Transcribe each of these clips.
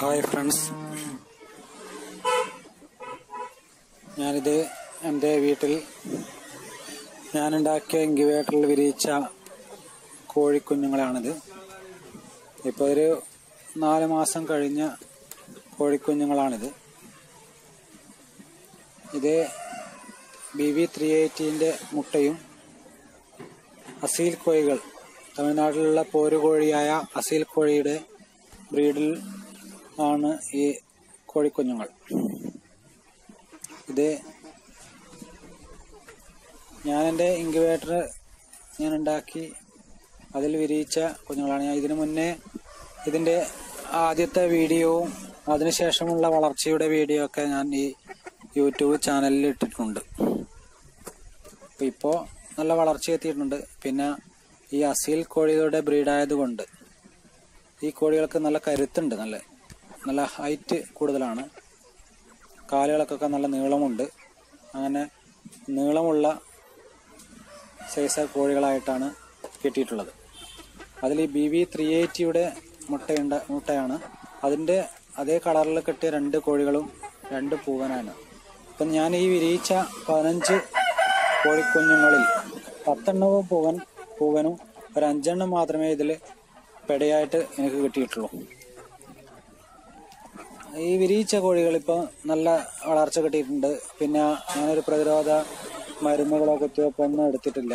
Hi friends ഞാനിത് എന്റെ വീട്ടിൽ ഞാനുണ്ടാക്കിയ ഇൻക്യുബേറ്ററിൽ വിരിയിച്ച കോഴിക്കുഞ്ഞുങ്ങളാണിത്. ഇപ്പോൾ ഒരു നാല് മാസം കഴിഞ്ഞ കോഴിക്കുഞ്ഞുങ്ങളാണിത്. ഇത് ബി വി ത്രീ എയ്റ്റീന്റെ മുട്ടയും അസീൽ കോഴികൾ തമിഴ്നാട്ടിലുള്ള പോരുകോഴിയായ അസീൽ കോഴിയുടെ ബ്രീഡിൽ ആണ് ഈ കോഴിക്കുഞ്ഞുങ്ങൾ. ഇത് ഞാനെന്റെ ഇൻക്യുബേറ്റർ ഞാൻ ഉണ്ടാക്കി അതിൽ വിരിയിച്ച കുഞ്ഞുങ്ങളാണ്. ഞാൻ ഇതിനു മുന്നേ ഇതിന്റെ ആദ്യത്തെ വീഡിയോവും അതിനുശേഷമുള്ള വളർച്ചയുടെ വീഡിയോ ഒക്കെ ഞാൻ ഈ യൂട്യൂബ് ചാനലിൽ ഇട്ടിട്ടുണ്ട്. അപ്പോൾ ഇപ്പോൾ നല്ല വളർച്ച എത്തിയിട്ടുണ്ട്. പിന്നെ ഈ അസീൽ കോഴികളുടെ ബ്രീഡായതുകൊണ്ട് ഈ കോഴികൾക്ക് നല്ല കരുത്തുണ്ട് നല്ല നല്ല ഹൈറ്റ് കൂടുതലാണ്. കാലുകൾക്കൊക്കെ നല്ല നീളമുണ്ട്. അങ്ങനെ നീളമുള്ള സൈസ് കോഴികളായിട്ടാണ് കിട്ടിയിട്ടുള്ളത്. അതിൽ ഈ ബി വി ത്രീ എയ്റ്റിയുടെ മുട്ടയുണ്ട മുട്ടയാണ്. അതിന്റെ അതേ കളറിൽ കിട്ടിയ രണ്ട് കോഴികളും രണ്ട് പൂവനാണ്. ഇപ്പം ഞാൻ ഈ വിരിയിച്ച പതിനഞ്ച് കോഴിക്കുഞ്ഞുങ്ങളിൽ പത്തെണ്ണവും പൂവൻ പൂവനും ഒരു അഞ്ചെണ്ണം മാത്രമേ ഇതിൽ പെടയായിട്ട് എനിക്ക് കിട്ടിയിട്ടുള്ളൂ. ഈ വിരിയിച്ച കോഴികൾ ഇപ്പോൾ നല്ല വളർച്ച കിട്ടിയിട്ടുണ്ട്. പിന്നെ അങ്ങനൊരു പ്രതിരോധ മരുന്നുകളോ കുത്തിവെപ്പോ ഒന്നും എടുത്തിട്ടില്ല.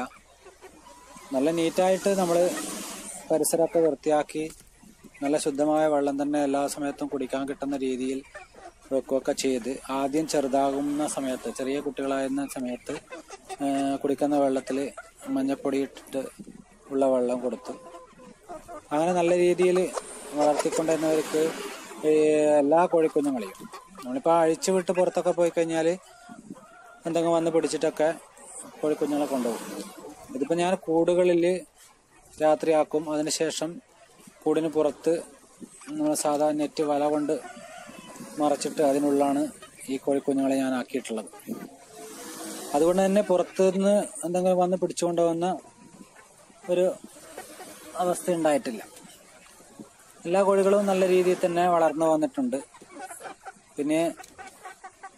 നല്ല നീറ്റായിട്ട് നമ്മൾ പരിസരമൊക്കെ വൃത്തിയാക്കി നല്ല ശുദ്ധമായ വെള്ളം തന്നെ എല്ലാ സമയത്തും കുടിക്കാൻ കിട്ടുന്ന രീതിയിൽ വെക്കുകയൊക്കെ ചെയ്ത് ആദ്യം ചെറുതാകുന്ന സമയത്ത് ചെറിയ കുട്ടികളായിരുന്ന സമയത്ത് കുടിക്കുന്ന വെള്ളത്തിൽ മഞ്ഞപ്പൊടി ഇട്ടിട്ട് ഉള്ള വെള്ളം കൊടുത്തു അങ്ങനെ നല്ല രീതിയിൽ വളർത്തിക്കൊണ്ടിരുന്നവർക്ക് എല്ലാ കോഴിക്കുഞ്ഞുങ്ങളെയും നമ്മളിപ്പോൾ അഴിച്ചു വിട്ട് പുറത്തൊക്കെ പോയി കഴിഞ്ഞാൽ എന്തെങ്കിലും വന്ന് പിടിച്ചിട്ടൊക്കെ കോഴിക്കുഞ്ഞുങ്ങളെ കൊണ്ടുപോകും. ഇതിപ്പോൾ ഞാൻ കൂടുകളിൽ രാത്രിയാക്കും. അതിനുശേഷം കൂടിന് പുറത്ത് നമ്മൾ സാധാ നെറ്റ് വല കൊണ്ട് മറച്ചിട്ട് അതിനുള്ളാണ് ഈ കോഴിക്കുഞ്ഞുങ്ങളെ ഞാൻ ആക്കിയിട്ടുള്ളത്. അതുകൊണ്ട് തന്നെ പുറത്തുനിന്ന് എന്തെങ്കിലും വന്ന് പിടിച്ചുകൊണ്ടുവന്ന ഒരു അവസ്ഥ ഉണ്ടായിട്ടില്ല. എല്ലാ കോഴികളും നല്ല രീതിയിൽ തന്നെ വളർന്നു വന്നിട്ടുണ്ട്. പിന്നെ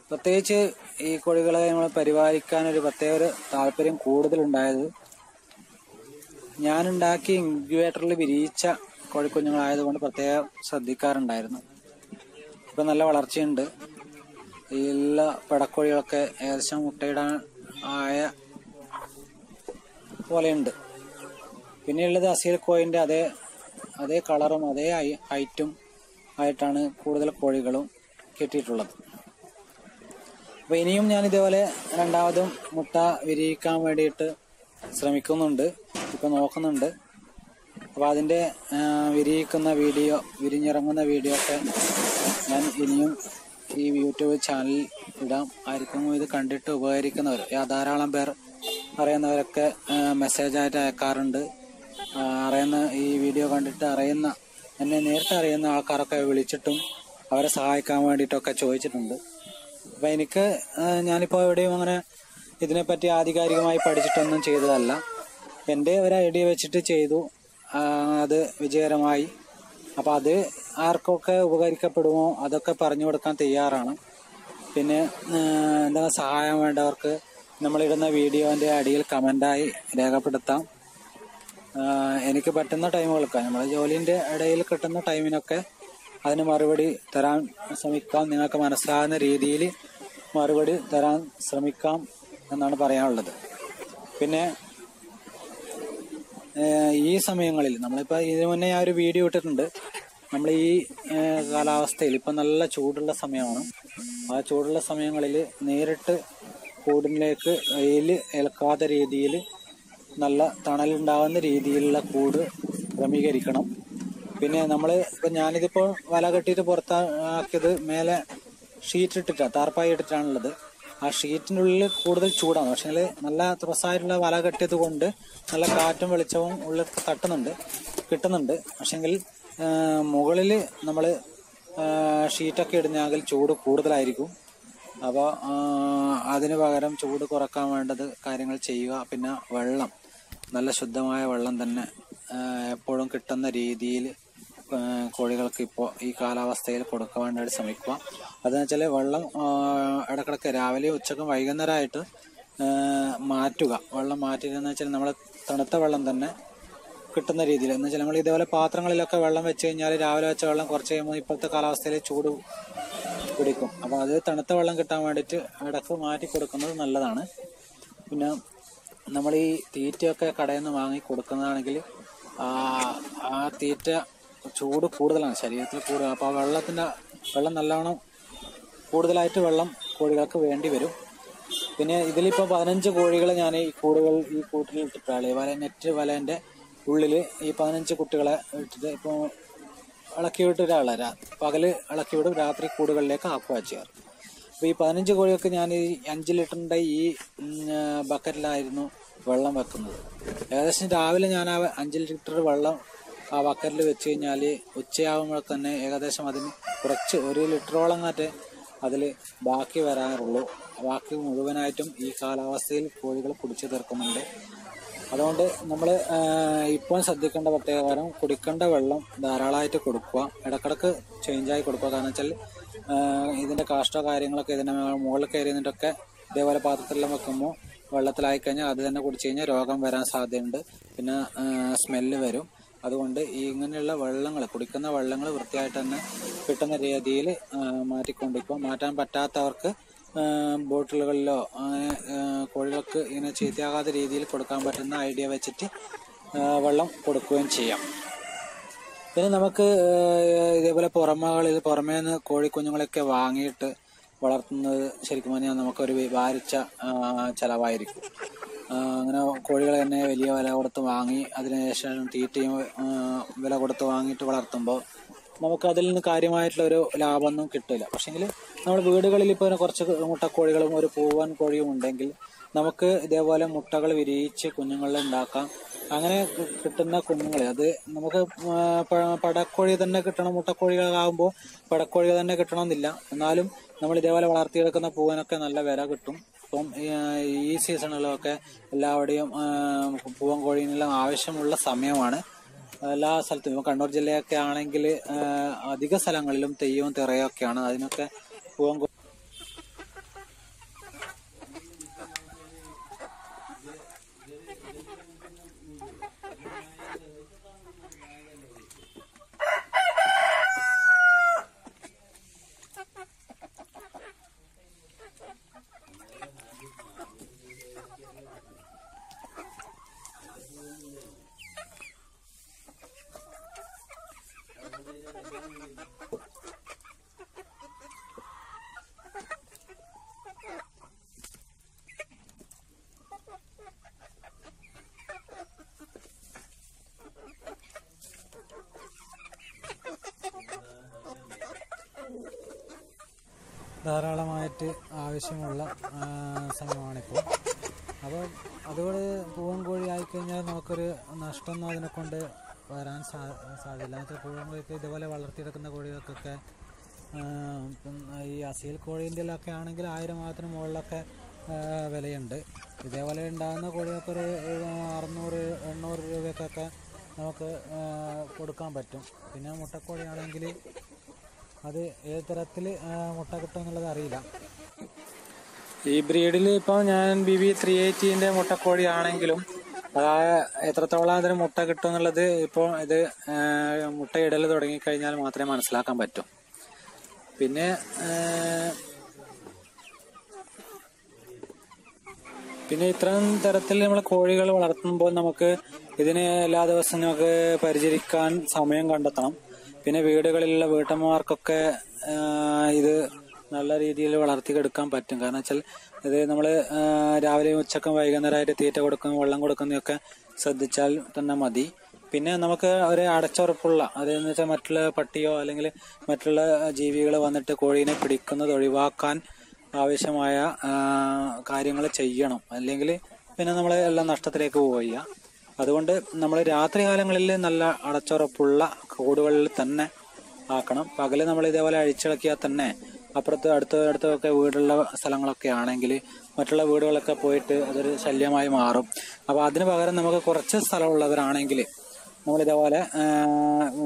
പ്രത്യേകിച്ച് ഈ കോഴികളെ നമ്മൾ പരിപാലിക്കാൻ ഒരു പ്രത്യേക ഒരു താല്പര്യം കൂടുതലുണ്ടായത് ഞാനുണ്ടാക്കി ഇൻക്യുബേറ്ററിൽ വിരിയിച്ച കോഴിക്കുഞ്ഞുങ്ങളായതുകൊണ്ട് പ്രത്യേകം ശ്രദ്ധിക്കാറുണ്ടായിരുന്നു. ഇപ്പം നല്ല വളർച്ചയുണ്ട്. ഈ എല്ലാ പെടക്കോഴികളൊക്കെ ഏകദേശം മുട്ടയിടാൻ ആയ പോലെയുണ്ട്. പിന്നെയുള്ളത് അസീൽ കോയിന്റെ അതേ അതേ കളറും അതേ ഹൈറ്റും ആയിട്ടാണ് കൂടുതൽ കോഴികളും കിട്ടിയിട്ടുള്ളത്. അപ്പോൾ ഇനിയും ഞാൻ ഇതേപോലെ രണ്ടാമതും മുട്ട വിരിയിക്കാൻ വേണ്ടിയിട്ട് ശ്രമിക്കുന്നുണ്ട്. ഇപ്പം നോക്കുന്നുണ്ട്. അപ്പോൾ അതിന്റെ വിരിയിക്കുന്ന വീഡിയോ വിരിഞ്ഞിറങ്ങുന്ന വീഡിയോ ഒക്കെ ഞാൻ ഇനിയും ഈ യൂട്യൂബ് ചാനലിൽ ഇടാം. ആർക്കും ഇത് കണ്ടിട്ട് ഉപകരിക്കുന്നവർ ധാരാളം പേർ പറയുന്നവരൊക്കെ മെസ്സേജായിട്ട് അയക്കാറുണ്ട്. അറിയുന്ന ഈ വീഡിയോ കണ്ടിട്ട് അറിയുന്ന എന്നെ നേരിട്ട് അറിയുന്ന ആൾക്കാരൊക്കെ വിളിച്ചിട്ടും അവരെ സഹായിക്കാൻ വേണ്ടിയിട്ടൊക്കെ ചോദിച്ചിട്ടുണ്ട്. അപ്പം എനിക്ക് ഞാനിപ്പോൾ എവിടെയും അങ്ങനെ ഇതിനെപ്പറ്റി ആധികാരികമായി പഠിച്ചിട്ടൊന്നും ചെയ്തതല്ല. എന്റെ ഒരു ഐഡിയ വെച്ചിട്ട് ചെയ്തു. അത് വിജയകരമായി. അപ്പോൾ അത് ആർക്കൊക്കെ ഉപകരിക്കപ്പെടുമോ അതൊക്കെ പറഞ്ഞു കൊടുക്കാൻ തയ്യാറാണ്. പിന്നെ എന്തെങ്കിലും സഹായം വേണ്ടവർക്ക് നമ്മളിടുന്ന വീഡിയോന്റെ അടിയിൽ കമന്റായി രേഖപ്പെടുത്താം. എനിക്ക് പറ്റുന്ന ടൈമുകൾക്ക് നമ്മുടെ ജോലിന്റെ ഇടയിൽ കിട്ടുന്ന ടൈമിനൊക്കെ അതിന് മറുപടി തരാൻ ശ്രമിക്കാം. നിങ്ങൾക്ക് മനസ്സിലാകുന്ന രീതിയിൽ മറുപടി തരാൻ ശ്രമിക്കാം എന്നാണ് പറയാനുള്ളത്. പിന്നെ ഈ സമയങ്ങളിൽ നമ്മളിപ്പോൾ ഇതിനു മുന്നേ ഞാൻ ഒരു വീഡിയോ ഇട്ടിട്ടുണ്ട്. നമ്മൾ ഈ കാലാവസ്ഥയിൽ ഇപ്പം നല്ല ചൂടുള്ള സമയമാണ്. ആ ചൂടുള്ള സമയങ്ങളിൽ നേരിട്ട് കൂടിലേക്ക് വെയിൽ ഏൽക്കാത്ത രീതിയിൽ നല്ല തണലുണ്ടാകുന്ന രീതിയിലുള്ള കൂട് ക്രമീകരിക്കണം. പിന്നെ നമ്മൾ ഇപ്പം ഞാനിതിപ്പോൾ വല കെട്ടിയിട്ട് പുറത്താക്കിയത് മേലെ ഷീറ്റ് ഇട്ടിട്ടാണ് താർപ്പായി ഇട്ടിട്ടാണുള്ളത്. ആ ഷീറ്റിന്റെ ഉള്ളിൽ കൂടുതൽ ചൂടാണ്. പക്ഷേ നല്ല തുറസായിട്ടുള്ള വല കെട്ടിയത് കൊണ്ട് നല്ല കാറ്റും വെളിച്ചവും ഉള്ളിൽ തട്ടുന്നുണ്ട് കിട്ടുന്നുണ്ട്. പക്ഷെങ്കിൽ മുകളിൽ നമ്മൾ ഷീറ്റൊക്കെ ഇടുന്നെങ്കിൽ ചൂട് കൂടുതലായിരിക്കും. അപ്പോൾ അതിന് പകരം ചൂട് കുറയ്ക്കാൻ വേണ്ടത് കാര്യങ്ങൾ ചെയ്യുക. പിന്നെ വെള്ളം. നല്ല ശുദ്ധമായ വെള്ളം തന്നെ എപ്പോഴും കിട്ടുന്ന രീതിയിൽ കോഴികൾക്ക് ഇപ്പോൾ ഈ കാലാവസ്ഥയിൽ കൊടുക്കാൻ വേണ്ടി ശ്രമിക്കുക. അതെന്ന് വെച്ചാൽ വെള്ളം ഇടക്കിടക്ക് രാവിലെ ഉച്ചക്കും വൈകുന്നേരമായിട്ട് മാറ്റുക. വെള്ളം മാറ്റിയെന്ന് വെച്ചാൽ നമ്മൾ തണുത്ത വെള്ളം തന്നെ കിട്ടുന്ന രീതിയിൽ. എന്ന് വെച്ചാൽ നമ്മൾ ഇതേപോലെ പാത്രങ്ങളിലൊക്കെ വെള്ളം വെച്ച് കഴിഞ്ഞാൽ രാവിലെ വെച്ച വെള്ളം കുറച്ച് കഴിയുമ്പോൾ ഇപ്പോഴത്തെ കാലാവസ്ഥയിൽ ചൂട് പിടിക്കും. അപ്പോൾ അത് തണുത്ത വെള്ളം കിട്ടാൻ വേണ്ടിയിട്ട് ഇടയ്ക്ക് മാറ്റി കൊടുക്കുന്നത് നല്ലതാണ്. പിന്നെ നമ്മൾ ഈ തീറ്റയൊക്കെ കടയിൽ നിന്ന് വാങ്ങി കൊടുക്കുന്നതാണെങ്കിൽ ആ തീറ്റ ചൂട് കൂടുതലാണ് ശരീരത്തിൽ കൂടുതൽ അപ്പോൾ വെള്ളത്തിന്റെ വെള്ളം നല്ലവണ്ണം കൂടുതലായിട്ട് വെള്ളം കോഴികൾക്ക് വേണ്ടി വരും. പിന്നെ ഇതിലിപ്പോൾ പതിനഞ്ച് കോഴികൾ ഞാൻ ഈ കൂടുകൾ ഈ കൂട്ടിൽ ഇട്ടിട്ടാണ് വല നെറ്റ് വലേന്റെ ഉള്ളിൽ ഈ പതിനഞ്ച് കുട്ടികളെ ഇട്ടിട്ട് ഇപ്പോൾ ഇളക്കി വിട്ടൊരാളെ രാ പകൽ ഇളക്കി വിടും രാത്രി കൂടുകളിലേക്ക് ആക്കുക ചെയ്യാറ്. അപ്പോൾ ഈ പതിനഞ്ച് കോഴിയൊക്കെ ഞാൻ ഈ അഞ്ച് ലിറ്ററിന്റെ ഈ ബക്കറ്റിലായിരുന്നു വെള്ളം വെക്കുന്നത്. ഏകദേശം രാവിലെ ഞാൻ ആ അഞ്ച് ലിറ്റർ വെള്ളം ആ ബക്കറ്റിൽ വെച്ച് കഴിഞ്ഞാൽ ഉച്ചയാകുമ്പോൾ തന്നെ ഏകദേശം അതിന് കുറച്ച് ഒരു ലിറ്ററോളം കാറ്റേ അതിൽ ബാക്കി വരാറുള്ളൂ. ബാക്കി മുഴുവനായിട്ടും ഈ കാലാവസ്ഥയിൽ കോഴികൾ കുടിച്ചു തീർക്കുന്നുണ്ട്. അതുകൊണ്ട് നമ്മൾ ഇപ്പോൾ ശ്രദ്ധിക്കേണ്ട പ്രത്യേക കാര്യം കുടിക്കേണ്ട വെള്ളം ധാരാളമായിട്ട് കൊടുക്കുക. ഇടക്കിടക്ക് ചേഞ്ചായി കൊടുക്കുക. കാരണം വെച്ചാൽ ഇതിന്റെ കാഷ്ടോ കാര്യങ്ങളൊക്കെ ഇതിന്റെ മുകളിൽ കയറി നിന്നിട്ടൊക്കെ ഇതേപോലെ പാത്രത്തിലെല്ലാം വെക്കുമ്പോൾ വെള്ളത്തിലായി കഴിഞ്ഞാൽ അത് തന്നെ കുടിച്ചു കഴിഞ്ഞാൽ രോഗം വരാൻ സാധ്യതയുണ്ട്. പിന്നെ സ്മെല്ല് വരും. അതുകൊണ്ട് ഈ ഇങ്ങനെയുള്ള വെള്ളങ്ങൾ കുടിക്കുന്ന വെള്ളങ്ങൾ വൃത്തിയായിട്ട് തന്നെ കിട്ടുന്ന രീതിയിൽ മാറ്റിക്കൊണ്ടിരിക്കുക മാറ്റാൻ പറ്റാത്തവർക്ക് ബോട്ടിലുകളിലോ അങ്ങനെ കോഴികൾക്ക് ഇങ്ങനെ ചീത്തയാകാത്ത രീതിയിൽ കൊടുക്കാൻ പറ്റുന്ന ഐഡിയ വെച്ചിട്ട് വെള്ളം കൊടുക്കുകയും ചെയ്യാം. പിന്നെ നമുക്ക് ഇതേപോലെ പുറമകളിൽ പുറമേ നിന്ന് കോഴിക്കുഞ്ഞുങ്ങളൊക്കെ വാങ്ങിയിട്ട് വളർത്തുന്നത് ശരിക്കും പറഞ്ഞാൽ നമുക്കൊരു വാരിച്ച ചിലവായിരിക്കും. അങ്ങനെ കോഴികളെ തന്നെ വലിയ വില കൊടുത്ത് വാങ്ങി അതിനുശേഷം തീറ്റയും വില കൊടുത്ത് വാങ്ങിയിട്ട് വളർത്തുമ്പോൾ നമുക്ക് അതിൽ നിന്ന് കാര്യമായിട്ടുള്ള ഒരു ലാഭമൊന്നും കിട്ടില്ല പക്ഷേങ്കിൽ നമ്മുടെ വീടുകളിൽ ഇപ്പോൾ കുറച്ച് മുട്ടക്കോഴികളും ഒരു പൂവൻ കോഴിയും ഉണ്ടെങ്കിൽ നമുക്ക് ഇതേപോലെ മുട്ടകൾ വിരിയിച്ച് കുഞ്ഞുങ്ങളെ ഉണ്ടാക്കാം. അങ്ങനെ കിട്ടുന്ന കുഞ്ഞുങ്ങളെ. അത് നമുക്ക് പടക്കോഴി തന്നെ കിട്ടണം മുട്ടക്കോഴികളാകുമ്പോൾ പടക്കോഴി തന്നെ കിട്ടണമെന്നില്ല. എന്നാലും നമ്മൾ ഇതേപോലെ വളർത്തിയെടുക്കുന്ന പൂവിനൊക്കെ നല്ല വില കിട്ടും. ഇപ്പം ഈ സീസണിലൊക്കെ എല്ലാവരുടെയും പൂവൻ കോഴീനെല്ലാം ആവശ്യമുള്ള സമയമാണ്. എല്ലാ സ്ഥലത്തും ഇപ്പം കണ്ണൂർ ജില്ലയൊക്കെ ആണെങ്കിൽ അധിക സ്ഥലങ്ങളിലും തെയ്യവും തിറയൊക്കെയാണ്. അതിനൊക്കെ പൂവൻ ധാരാളമായിട്ട് ആവശ്യമുള്ള സമയമാണിപ്പോൾ അപ്പോൾ അതുകൊണ്ട് പൂവൻ കോഴി ആയിക്കഴിഞ്ഞാൽ നമുക്കൊരു നഷ്ടമൊന്നും അതിനെ കൊണ്ട് വരാൻ സാ സാധ്യല്ല. എന്നുവെച്ചാൽ പൂവൻ കോഴിക്ക് ഇതുപോലെ വളർത്തിയെടുക്കുന്ന കോഴികൾക്കൊക്കെ ഇപ്പം ഈ അസീൽ കോഴീന്റെ ഒക്കെ ആണെങ്കിൽ ആയിരം മാത്രം മുകളിലൊക്കെ വിലയുണ്ട്. ഇതേപോലെ ഉണ്ടാകുന്ന കോഴികൾക്ക് ഒരു അറുന്നൂറ് എണ്ണൂറ് രൂപയ്ക്കൊക്കെ നമുക്ക് കൊടുക്കാൻ പറ്റും. പിന്നെ മുട്ടക്കോഴിയാണെങ്കിൽ അത് ഏത് തരത്തിൽ മുട്ട കിട്ടും എന്നുള്ളത് അറിയില്ല. ഈ ബ്രീഡിൽ ഇപ്പോൾ ഞാൻ ബി ബി ത്രീ എയ്റ്റീന്റെ മുട്ടക്കോഴി ആണെങ്കിലും അതായത് എത്രത്തോളം അതിന് മുട്ട കിട്ടും എന്നുള്ളത് ഇപ്പോൾ ഇത് മുട്ടയിടൽ തുടങ്ങിക്കഴിഞ്ഞാൽ മാത്രമേ മനസ്സിലാക്കാൻ പറ്റൂ. പിന്നെ പിന്നെ ഇത്തരം തരത്തിൽ നമ്മൾ കോഴികൾ വളർത്തുമ്പോൾ നമുക്ക് ഇതിനെ എല്ലാ ദിവസവും നമുക്ക് പരിചരിക്കാൻ സമയം കണ്ടെത്തണം. പിന്നെ വീടുകളിലുള്ള വീട്ടമ്മമാർക്കൊക്കെ ഇത് നല്ല രീതിയിൽ വളർത്തിയെടുക്കാൻ പറ്റും. കാരണം വെച്ചാൽ ഇത് നമ്മൾ രാവിലെയും ഉച്ചക്കും വൈകുന്നേരമായിട്ട് തീറ്റ കൊടുക്കുന്ന വെള്ളം കൊടുക്കുന്നതൊക്കെ ശ്രദ്ധിച്ചാൽ തന്നെ മതി. പിന്നെ നമുക്ക് ഒരു അടച്ചുറപ്പുള്ള അതെന്ന് വെച്ചാൽ മറ്റുള്ള പട്ടിയോ അല്ലെങ്കിൽ മറ്റുള്ള ജീവികൾ വന്നിട്ട് കോഴീനെ പിടിക്കുന്നത് ഒഴിവാക്കാൻ ആവശ്യമായ കാര്യങ്ങൾ ചെയ്യണം. അല്ലെങ്കിൽ പിന്നെ നമ്മൾ എല്ലാം നഷ്ടത്തിലേക്ക് പോവുക അതുകൊണ്ട് നമ്മൾ രാത്രികാലങ്ങളിൽ നല്ല അടച്ചുറപ്പുള്ള കൂടുകളിൽ തന്നെ ആക്കണം. പകൽ നമ്മൾ ഇതേപോലെ അഴിച്ചിളക്കിയാൽ തന്നെ അപ്പുറത്ത് അടുത്ത അടുത്തൊക്കെ വീടുള്ള സ്ഥലങ്ങളൊക്കെ ആണെങ്കിൽ മറ്റുള്ള വീടുകളൊക്കെ പോയിട്ട് അതൊരു ശല്യമായി മാറും. അപ്പോൾ അതിന് പകരം നമുക്ക് കുറച്ച് സ്ഥലമുള്ളവരാണെങ്കിൽ നമ്മളിതേപോലെ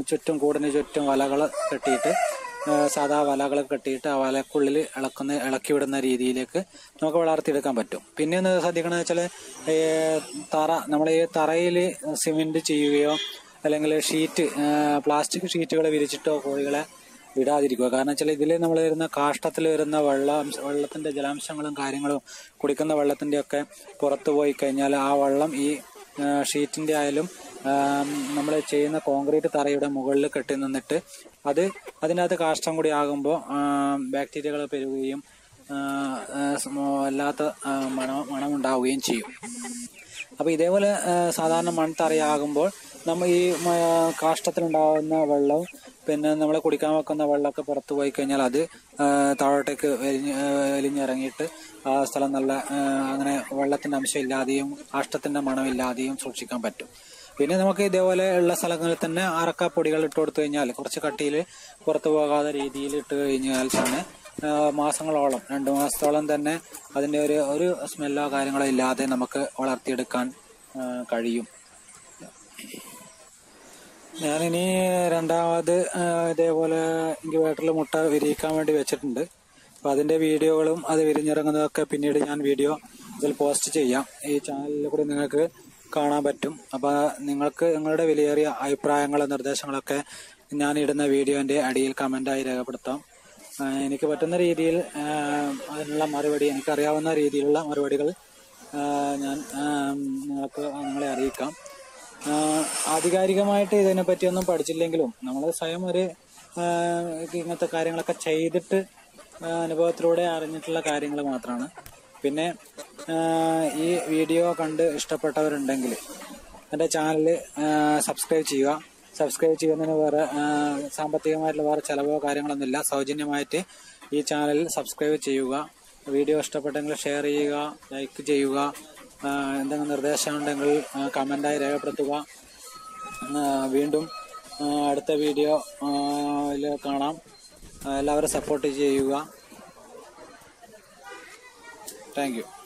ചുറ്റും കൂടിന് ചുറ്റും വലകൾ കെട്ടിയിട്ട് സാധാ വലകൾ കെട്ടിയിട്ട് ആ വലക്കുള്ളിൽ ഇളക്കുന്ന ഇളക്കി വിടുന്ന രീതിയിലേക്ക് നമുക്ക് വളർത്തിയെടുക്കാൻ പറ്റും. പിന്നെ ഒന്ന് ശ്രദ്ധിക്കണമെന്ന് വെച്ചാൽ തറ നമ്മൾ ഈ തറയിൽ സിമെന്റ് ചെയ്യുകയോ അല്ലെങ്കിൽ ഷീറ്റ് പ്ലാസ്റ്റിക് ഷീറ്റുകൾ വിരിച്ചിട്ടോ കോഴികളെ വിടാതിരിക്കുക. കാരണം വെച്ചാൽ ഇതിൽ നമ്മൾ വരുന്ന കാഷ്ടത്തിൽ വരുന്ന വെള്ളം വെള്ളത്തിന്റെ ജലാംശങ്ങളും കാര്യങ്ങളും കുടിക്കുന്ന വെള്ളത്തിന്റെ ഒക്കെ പുറത്തു പോയി കഴിഞ്ഞാൽ ആ വെള്ളം ഈ ഷീറ്റിന്റെ ആയാലും നമ്മൾ ചെയ്യുന്ന കോൺക്രീറ്റ് തറയുടെ മുകളിൽ കെട്ടി നിന്നിട്ട് അത് അതിനകത്ത് കാഷ്ടം കൂടി ആകുമ്പോൾ ബാക്ടീരിയകൾ പെരുകുകയും അല്ലാത്ത മണ മണമുണ്ടാവുകയും ചെയ്യും. അപ്പോൾ ഇതേപോലെ സാധാരണ മൺതറയാകുമ്പോൾ നമ്മൾ ഈ കാഷ്ടത്തിലുണ്ടാകുന്ന വെള്ളവും പിന്നെ നമ്മൾ കുടിക്കാൻ വെക്കുന്ന വെള്ളമൊക്കെ പുറത്തു പോയി കഴിഞ്ഞാൽ അത് താഴോട്ടേക്ക് വലിഞ്ഞ് ആ, സ്ഥലം നല്ല അങ്ങനെ വെള്ളത്തിന്റെ അംശം ഇല്ലാതെയും മണം മണമില്ലാതെയും സൂക്ഷിക്കാൻ പറ്റും. പിന്നെ നമുക്ക് ഇതേപോലെ ഉള്ള സ്ഥലങ്ങളിൽ തന്നെ അറക്കാപ്പൊടികൾ ഇട്ട് കൊടുത്തു കഴിഞ്ഞാൽ കുറച്ച് കട്ടിയിൽ പുറത്തു പോകാതെ രീതിയിൽ ഇട്ട് കഴിഞ്ഞാൽ തന്നെ മാസങ്ങളോളം രണ്ട് മാസത്തോളം തന്നെ അതിന്റെ ഒരു ഒരു സ്മെല്ലോ കാര്യങ്ങളോ ഇല്ലാതെ നമുക്ക് വളർത്തിയെടുക്കാൻ കഴിയും. ഞാനിനി രണ്ടാമത് ഇതേപോലെ ഇൻക്യുബേറ്ററിൽ മുട്ട വിരിയിക്കാൻ വേണ്ടി വെച്ചിട്ടുണ്ട്. അപ്പം അതിന്റെ വീഡിയോകളും അത് വിരിഞ്ഞിറങ്ങുന്നതൊക്കെ പിന്നീട് ഞാൻ വീഡിയോ ഇതിൽ പോസ്റ്റ് ചെയ്യാം. ഈ ചാനലിൽ കൂടി നിങ്ങൾക്ക് കാണാൻ പറ്റും. അപ്പൊ നിങ്ങൾക്ക് നിങ്ങളുടെ വിലയേറിയ അഭിപ്രായങ്ങളും നിർദ്ദേശങ്ങളൊക്കെ ഞാൻ ഇടുന്ന വീഡിയോന്റെ അടിയിൽ കമന്റായി രേഖപ്പെടുത്താം. എനിക്ക് പറ്റുന്ന രീതിയിൽ അതിനുള്ള മറുപടി എനിക്കറിയാവുന്ന രീതിയിലുള്ള മറുപടികൾ ഞാൻ നിങ്ങൾക്ക് നിങ്ങളെ അറിയിക്കാം. ആധികാരികമായിട്ട് ഇതിനെ പറ്റിയൊന്നും പഠിച്ചില്ലെങ്കിലും നമ്മൾ സ്വയം ഒരു ഇങ്ങനത്തെ കാര്യങ്ങളൊക്കെ ചെയ്തിട്ട് അനുഭവത്തിലൂടെ അറിഞ്ഞിട്ടുള്ള കാര്യങ്ങൾ മാത്രമാണ് പിന്നെ ഈ വീഡിയോ കണ്ട് ഇഷ്ടപ്പെട്ടവരുണ്ടെങ്കിൽ എന്റെ ചാനൽ സബ്സ്ക്രൈബ് ചെയ്യുക. സബ്സ്ക്രൈബ് ചെയ്യുന്നതിന് വേറെ സാമ്പത്തികമായിട്ടുള്ള വേറെ ചിലവോ കാര്യങ്ങളൊന്നുമില്ല സൗജന്യമായിട്ട് ഈ ചാനൽ സബ്സ്ക്രൈബ് ചെയ്യുക. വീഡിയോ ഇഷ്ടപ്പെട്ടെങ്കിൽ ഷെയർ ചെയ്യുക ലൈക്ക് ചെയ്യുക. എന്തെങ്കിലും നിർദ്ദേശം ഉണ്ടെങ്കിൽ കമന്റായി രേഖപ്പെടുത്തുക. വീണ്ടും അടുത്ത വീഡിയോയിൽ കാണാം. എല്ലാവരും സപ്പോർട്ട് ചെയ്യുക. Thank you.